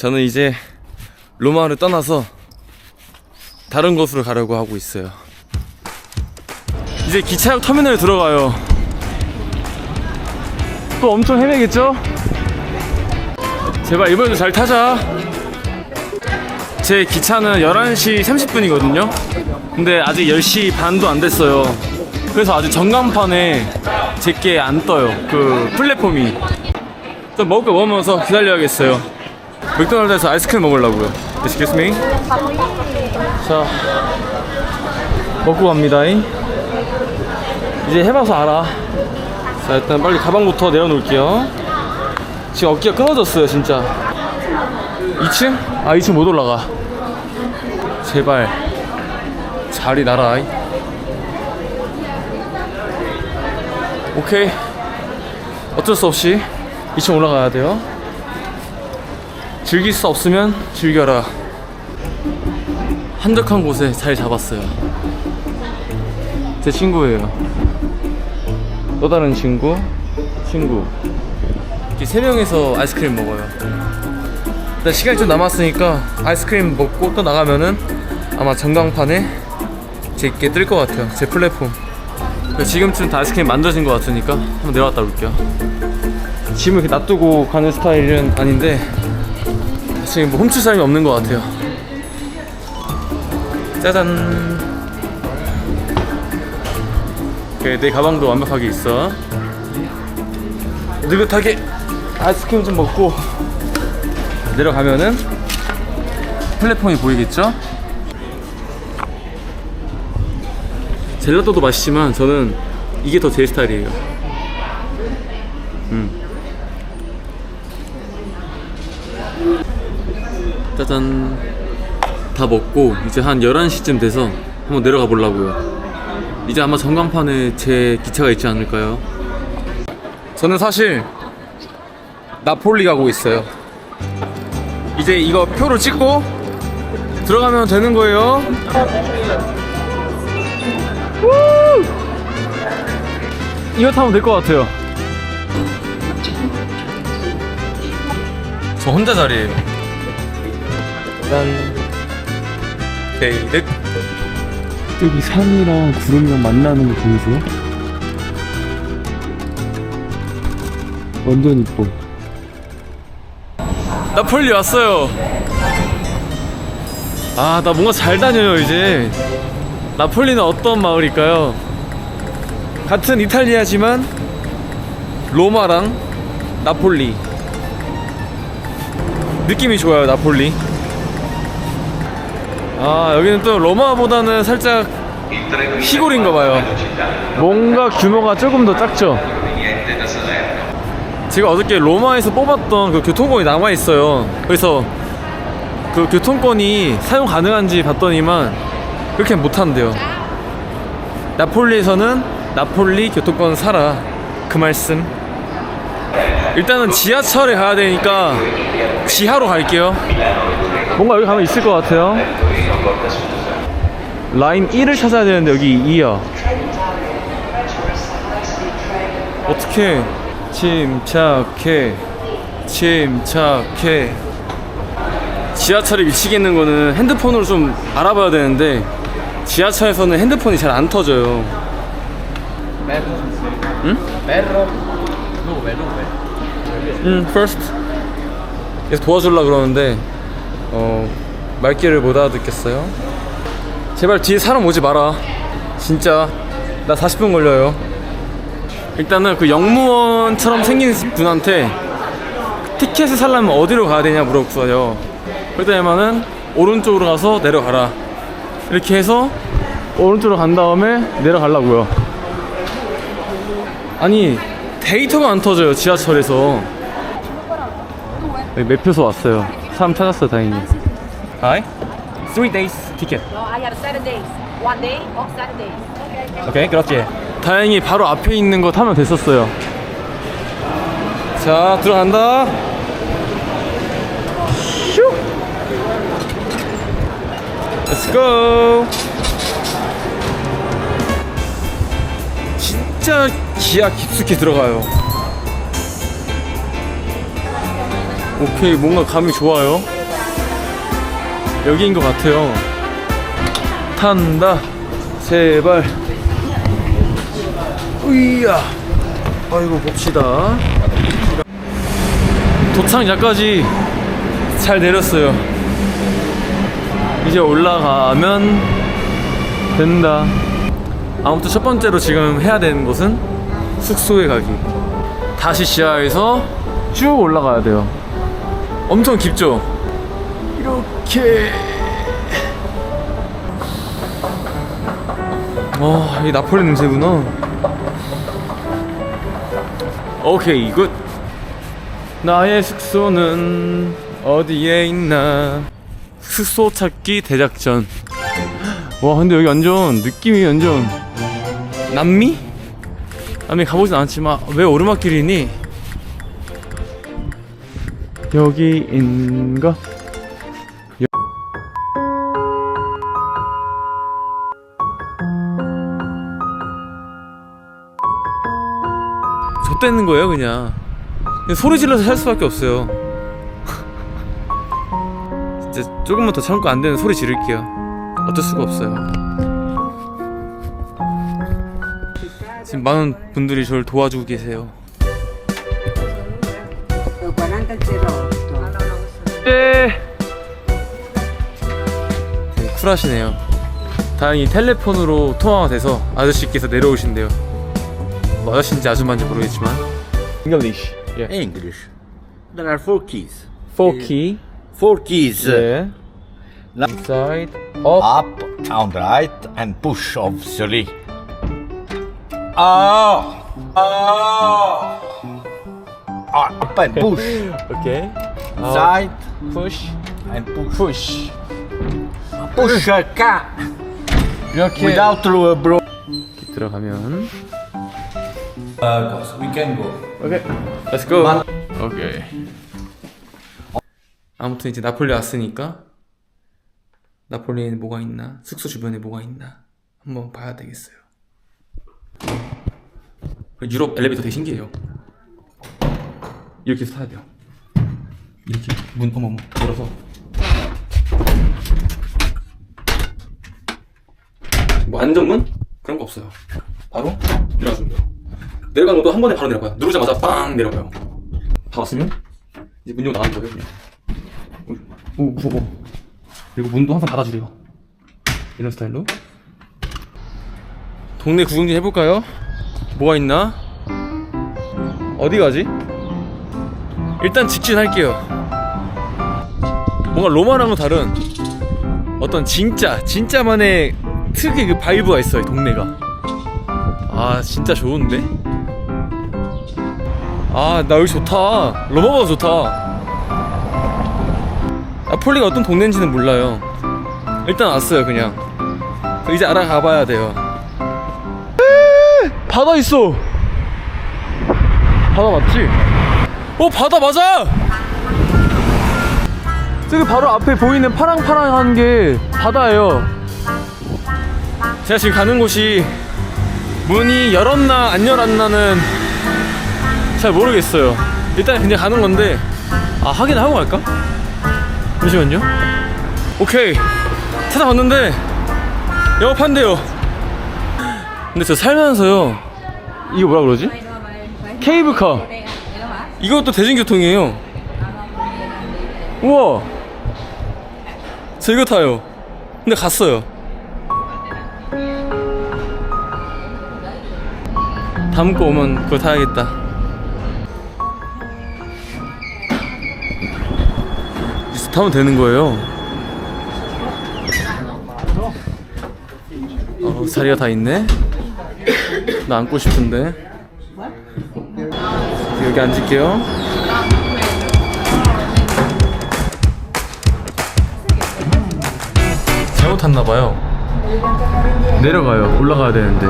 저는 이제 로마를 떠나서 다른 곳으로 가려고 하고 있어요. 이제 기차역 터미널에 들어가요. 또 엄청 헤매겠죠? 제발 이번에도 잘 타자. 제 기차는 11시 30분이거든요. 근데 아직 10시 반도 안 됐어요. 그래서 아직 전광판에 제게 안 떠요. 그 플랫폼이. 좀 먹을 거 먹으면서 기다려야겠어요. 맥도날드에서 아이스크림 먹으려고요. Excuse me. 자, 먹고 갑니다. 이제 해봐서 알아. 자, 일단 빨리 가방부터 내려놓을게요. 지금 어깨가 끊어졌어요, 진짜. 2층? 아, 2층 못 올라가. 제발. 자리 나라. 오케이. 어쩔 수 없이 2층 올라가야 돼요. 즐길 수 없으면 즐겨라. 한적한 곳에 자리 잡았어요. 제 친구예요. 또 다른 친구, 친구. 이렇게 세 명이서 아이스크림 먹어요. 일단 시간이 좀 남았으니까 아이스크림 먹고 또 나가면은 아마 전광판에 제게 뜰 것 같아요. 제 플랫폼. 지금쯤 다 아이스크림 만들어진 것 같으니까 한번 내려갔다 올게요. 짐을 이렇게 놔두고 가는 스타일은 아닌데 지금 뭐 훔칠 사람이 없는 것 같아요. 짜잔. 오케이, 내 가방도 완벽하게 있어. 느긋하게 아이스크림 좀 먹고 내려가면은 플랫폼이 보이겠죠? 젤라또도 맛있지만 저는 이게 더 제 스타일이에요. 음. 짜잔. 다 먹고 이제 한 11시쯤 돼서 한번 내려가 보려고요. 이제 아마 전광판에 제 기차가 있지 않을까요? 저는 사실 나폴리 가고 있어요. 이제 이거 표를 찍고 들어가면 되는 거예요. 우! 이거 타면 될 것 같아요. 저 혼자 자리에요. 짠. 데이득. 여기 산이랑 구름이랑 만나는 거 보이세요? 완전 이뻐. 나폴리 왔어요. 아, 나 뭔가 잘 다녀요, 이제. 나폴리는 어떤 마을일까요? 같은 이탈리아지만 로마랑 나폴리. 느낌이 좋아요, 나폴리. 아, 여기는 또 로마보다는 살짝 시골인가 봐요. 뭔가 규모가 조금 더 작죠? 제가 어저께 로마에서 뽑았던 그 교통권이 남아 있어요. 그래서 그 교통권이 사용 가능한지 봤더니만 그렇게 못 한대요. 나폴리에서는 나폴리 교통권 사라 그 말씀. 일단은 지하철에 가야 되니까 지하로 갈게요. 뭔가 여기 가면 있을 것 같아요. 라인 1을 찾아야 되는데 여기 2야. 어떻게? 침착해. 침착해. 지하철에 미치겠는 거는 핸드폰으로 좀 알아봐야 되는데 지하철에서는 핸드폰이 잘 안 터져요. 응? 응, first. 그래서 도와주려 그러는데 어 말귀를 못 알아듣겠어요 제발 뒤에 사람 오지 마라 진짜 나 40분 걸려요 일단은 그 영무원처럼 생긴 분한테 티켓을 살려면 어디로 가야 되냐 물어봤어요. 그랬더니만은 오른쪽으로 가서 내려가라. 이렇게 해서 오른쪽으로 간 다음에 내려가려고요. 아니 데이터가 안 터져요 지하철에서. 네, 매표소 왔어요. 사람 찾았어요 다행히. Hi. Three days ticket. No, I have seven days. One day or seven days. 오케이, 그렇지. 다행히 바로 앞에 있는 거 타면 됐었어요. 자, 들어간다. 슉. Let's go. 진짜 기아 깊숙이 들어가요. 오케이 뭔가 감이 좋아요 여기인 것 같아요. 탄다. 제발. 으이야. 아이고 봅시다. 도착역까지 잘 내렸어요. 이제 올라가면 된다. 아무튼 첫 번째로 지금 해야 되는 것은 숙소에 가기. 다시 지하에서 쭉 올라가야 돼요. 엄청 깊죠? 이렇게 어, 이 나폴리 냄새구나 오케이 굿 나의 숙소는 어디에 있나 숙소 찾기 대작전 와 근데 여기 완전 느낌이 완전 남미? 남미 가보진 않았지만 왜 오르막길이니? 여기인가? 젖대는 거예요 그냥 그냥 소리 질러서 살 수밖에 없어요 진짜 조금만 더 참고 안 되는 소리 지를게요 어쩔 수가 없어요 지금 많은 분들이 저를 도와주고 계세요 40 08. 네. 되게 쿨하시네요. 다행히 텔레폰으로 통화가 돼서 아저씨께서 내려오신대요. 뭐 아저씨인지 아줌마인지 모르겠지만. English. Yeah. English. There are four keys. Four key. Four keys. Yeah. Inside. Up. Up, down, right, and push, obviously. Oh! Oh! Up and push. Okay. Up, Side push. and push. Push. Push a car 이렇게 without a bro. 들어가면. Uh, we can go. 오케이. Let's go. 오케이. 아무튼 이제 나폴리 왔으니까 나폴리에 뭐가 있나 숙소 주변에 뭐가 있나 한번 봐야 되겠어요. 유럽 엘리베이터 되게 신기해요. 이렇게 해서 타야 돼요. 이렇게 문 어머머 열어서 뭐 안전문 그런 거 없어요. 바로 내려가주면 돼요. 내려가는 것도 한 번에 바로 내려가요. 누르자마자 빵 내려가요. 다 왔으면 이제 문 열고 나가는 거예요. 그냥. 오, 오 무서워. 그리고 문도 항상 닫아주래요. 이런 스타일로. 동네 구경 좀 해볼까요? 뭐가 있나? 어디 가지? 일단 직진할게요. 뭔가 로마랑은 다른 어떤 진짜 진짜만의 특유의 그 바이브가 있어요 동네가. 아 진짜 좋은데? 아 나 여기 좋다. 로마보다 좋다. 나폴리가 어떤 동네인지는 몰라요. 일단 왔어요 그냥. 이제 알아가 봐야 돼요. 바다 있어. 바다 맞지? 어 바다 맞아! 저기 바로 앞에 보이는 파랑파랑한 게 바다예요. 제가 지금 가는 곳이 문이 열었나 안 열었나는 잘 모르겠어요. 일단 그냥 가는 건데 아 확인하고 갈까? 잠시만요. 오케이 찾아봤는데 영업한대요. 근데 저 살면서요 이거 뭐라 그러지? 케이블카 이것도 대중교통이에요. 우와 저 이거 타요. 근데 갔어요. 거 오면 그거 타야겠다. 이제 타면 되는 거예요. 어, 자리가 다 있네. 나 앉고 싶은데. 여기 앉을게요. 잘못 탔나 봐요. 내려가요. 올라가야 되는데.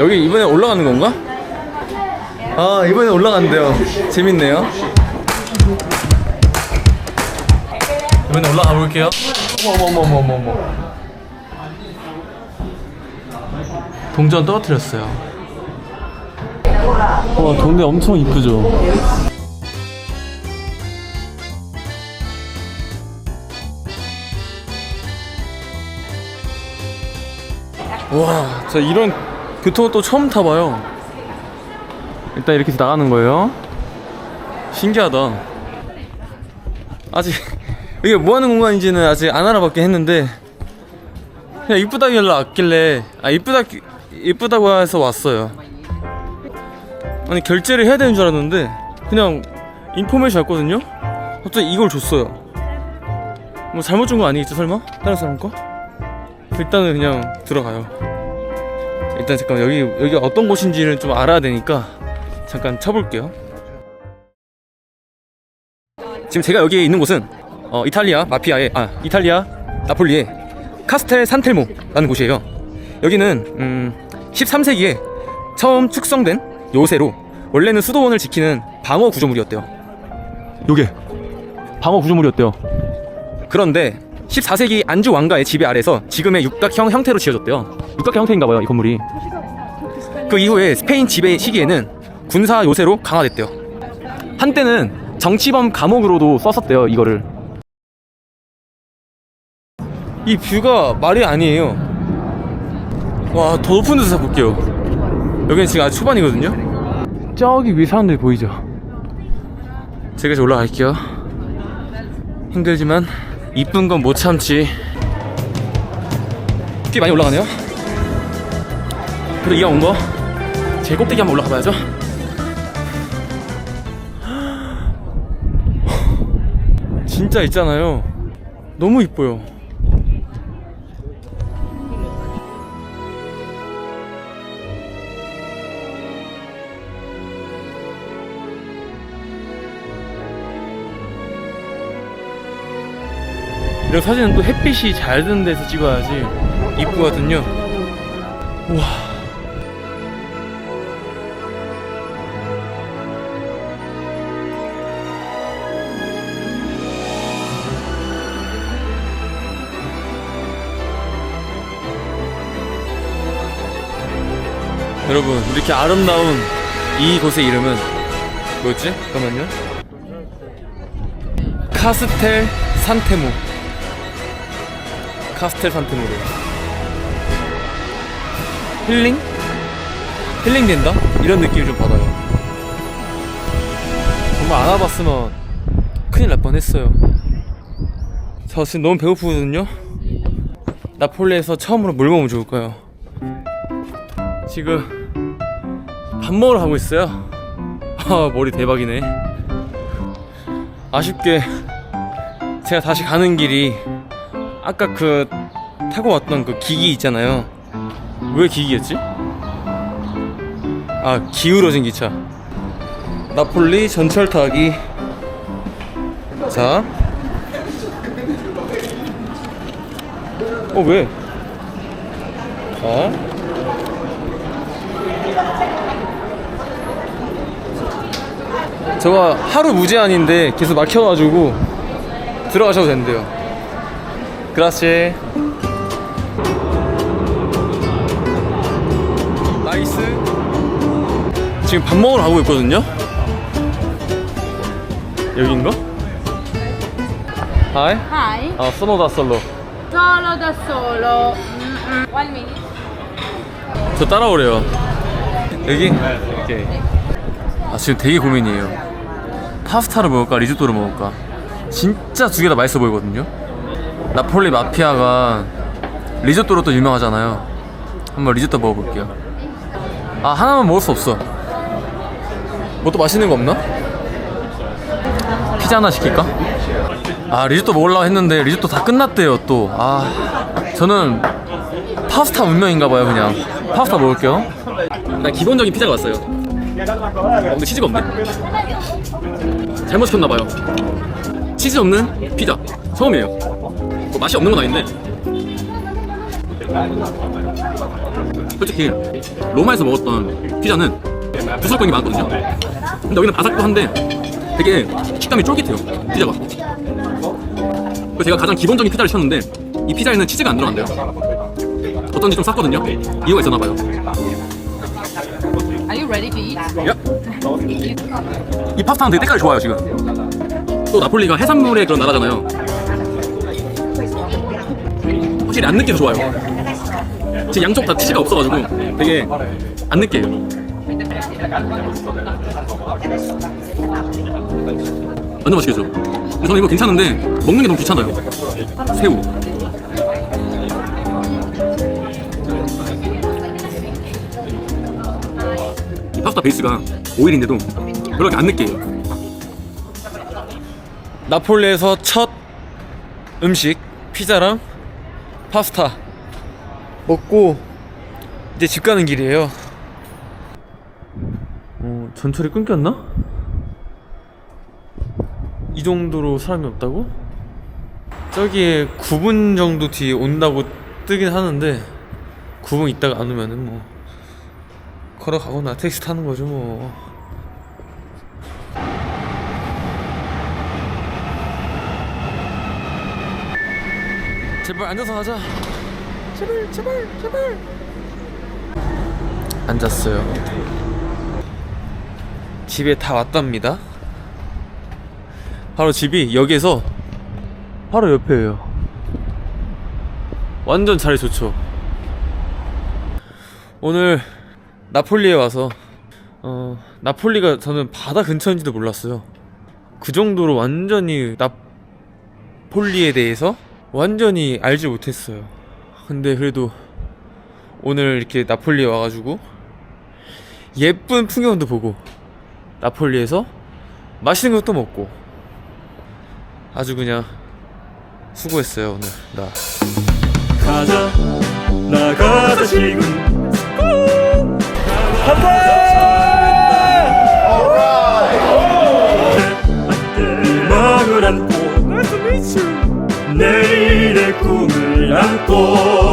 여기 이번에 올라가는 건가? 아 이번에 올라간대요. 재밌네요. 이번에 올라가 볼게요. 어머머머머머머. 동전 떨어뜨렸어요. 와 동네 엄청 이쁘죠? 와 진짜 이런 교통은 또 처음 타봐요 일단 이렇게 나가는 거예요. 신기하다. 아직 이게 뭐 하는 공간인지는 아직 안 알아봤긴 했는데 그냥 이쁘다길래 왔길래 아 이쁘다 이쁘다고 해서 왔어요. 아니 결제를 해야 되는 줄 알았는데 그냥 인포메이션 왔거든요? 갑자기 이걸 줬어요. 뭐 잘못 준 거 아니겠죠 설마? 다른 사람 거? 일단은 그냥 들어가요. 일단 잠깐 여기 여기 어떤 곳인지는 좀 알아야 되니까 잠깐 쳐볼게요. 지금 제가 여기 있는 곳은 어, 이탈리아 마피아의 아 이탈리아 나폴리의 카스텔 산텔모라는 곳이에요. 여기는 음, 13세기에 처음 축성된 요새로 원래는 수도원을 지키는 방어 구조물이었대요. 요게 방어 구조물이었대요. 그런데 14세기 안주 왕가의 지배 아래서 지금의 육각형 형태로 지어졌대요. 육각형 형태인가 봐요 이 건물이. 그 이후에 스페인 지배 시기에는 군사 요새로 강화됐대요. 한때는 정치범 감옥으로도 썼었대요 이거를. 이 뷰가 말이 아니에요. 와 더 높은 데서 볼게요. 여기는 지금 아직 초반이거든요. 저기 위 사람들 보이죠? 제가 이제 올라갈게요. 힘들지만 이쁜 건 못 참지. 꽤 많이 올라가네요. 그리고 이왕 온 거 제일 꼭대기 한번 올라가 봐야죠 진짜 있잖아요. 너무 이뻐요. 이런 사진은 또 햇빛이 잘 드는 데서 찍어야지 이쁘거든요. 우와 여러분 이렇게 아름다운 이 곳의 이름은 뭐였지? 잠깐만요 카스텔 산테모 카스텔 산테모로 힐링? 힐링 된다? 이런 느낌을 좀 받아요 정말 안 와봤으면 큰일 날 뻔했어요 저 지금 너무 배고프거든요 나폴리에서 처음으로 뭘 먹으면 좋을까요? 지금 밥 먹으러 가고 있어요 아 머리 대박이네 아쉽게 제가 다시 가는 길이 아까 그 타고 왔던 그 기기 있잖아요 왜 기기였지? 아 기울어진 기차 나폴리 전철 타기 자 어, 왜? 자. 저거 하루 무제한인데 계속 막혀가지고 들어가셔도 된대요. 그라시. 나이스. 지금 밥 먹으러 가고 있거든요. 여긴가? 하이. Hi. 아, 소노 다 솔로. Solo da solo. Mm-mm. One minute. 저 따라오래요. 여기? 오케이. 아, 지금 되게 고민이에요. 파스타를 먹을까, 리조또를 먹을까. 진짜 두 개 다 맛있어 보이거든요. 나폴리 마피아가 리조또로 또 유명하잖아요. 한번 리조또 먹어볼게요. 아, 하나만 먹을 수 없어. 뭐 또 맛있는 거 없나? 피자 하나 시킬까? 아, 리조또 먹으려고 했는데 리조또 다 끝났대요, 또. 아, 저는 파스타 운명인가 봐요 그냥 파스타 먹을게요 일단 기본적인 피자가 왔어요 어, 근데 치즈가 없네 잘못 시켰나 봐요. 치즈 없는 피자. 처음이에요. 뭐 맛이 없는 건 아닌데. 솔직히 로마에서 먹었던 피자는 부스러기이 많았거든요. 근데 여기는 바삭도 한데 되게 식감이 쫄깃해요 피자가. 그래서 제가 가장 기본적인 피자를 시켰는데 이 피자에는 치즈가 안 들어간대요. 어쩐지 좀 쌌거든요. 이유가 있었나 봐요. Are you ready to eat? 야, 이 파스타는 되게 때깔이 좋아요 지금. 또 나폴리가 해산물의 그런 나라잖아요. 확실히 안 느껴서 좋아요. 지금 양쪽 다 치즈가 없어가지고 되게 안 느껴요. 완전 맛있겠죠? 저는 이거 괜찮은데 먹는 게 너무 귀찮아요. 새우. 이 파스타 베이스가 오일인데도 별로 이렇게 안 느껴요. 나폴리에서 첫 음식 피자랑 파스타 먹고 이제 집 가는 길이에요. 어, 전철이 끊겼나? 이 정도로 사람이 없다고? 저기에 9분 정도 뒤에 온다고 뜨긴 하는데 9분 있다가 안 오면은 뭐 걸어가거나 택시 타는 거죠 뭐. 제발 앉아서 하자. 제발 제발 제발. 앉았어요. 집에 다 왔답니다. 바로 집이 여기에서 바로 옆에예요. 완전 자리 좋죠. 오늘 나폴리에 와서 어 나폴리가 저는 바다 근처인지도 몰랐어요. 그 정도로 완전히 나폴리에 대해서 완전히 알지 못했어요. 근데 그래도 오늘 이렇게 나폴리에 와가지고 예쁜 풍경도 보고 나폴리에서 맛있는 것도 먹고 아주 그냥 수고했어요 오늘. 나. 가자. 나가자 지금 희망을 안고 내일의 꿈을 안고